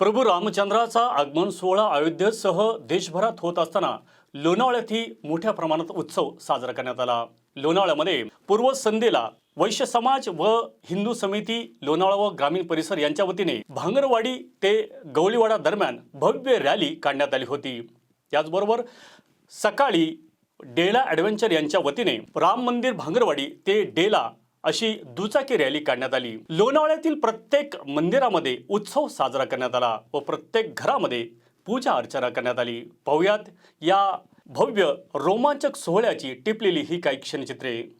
प्रभू रामचंद्राचा आगमन सोहळा अयोध्येसह देशभरात होत असताना लोणावळ्यातही मोठ्या प्रमाणात उत्सव साजरा करण्यात आला. लोणावळ्यामध्ये पूर्व संध्येला वैश्य समाज व हिंदू समिती लोणावळा व ग्रामीण परिसर यांच्या वतीने भांगरवाडी ते गवळीवाडा दरम्यान भव्य रॅली काढण्यात आली होती. त्याचबरोबर सकाळी डेला ॲडव्हेंचर यांच्या वतीने राम मंदिर भांगरवाडी ते डेला अशी दुचाकी रॅली काढण्यात आली. लोणावळ्यातील प्रत्येक मंदिरामध्ये उत्सव साजरा करण्यात आला व प्रत्येक घरामध्ये पूजा अर्चना करण्यात आली. पाहुयात या भव्य रोमांचक सोहळ्याची टिपलेली ही काही क्षणचित्रे.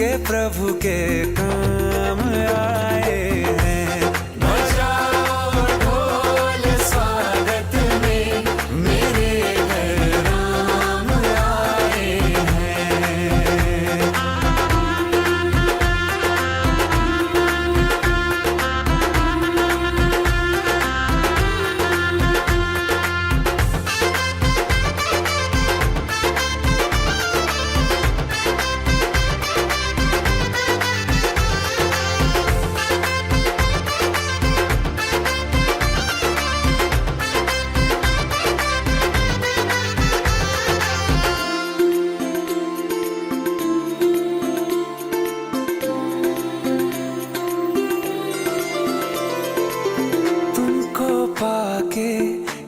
के प्रभु के काम आए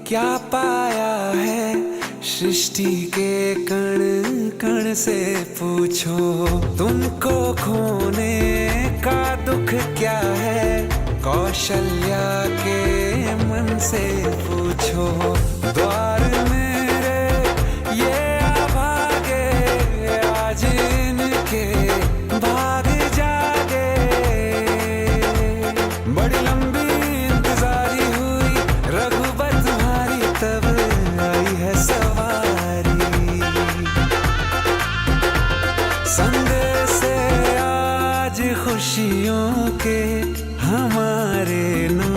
क्या पाया है सृष्टि के कण कण से पूछो। तुमको खोने का दुख क्या है? कौशल्या के मन से पूछो। द्वार खुशियों के हमारे नाम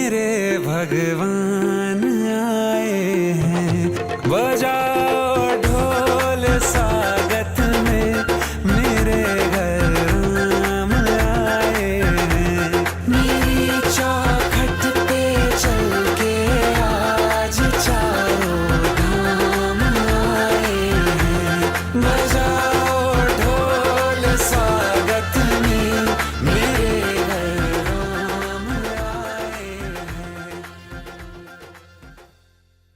मेरे भगवान आए हैं। बजा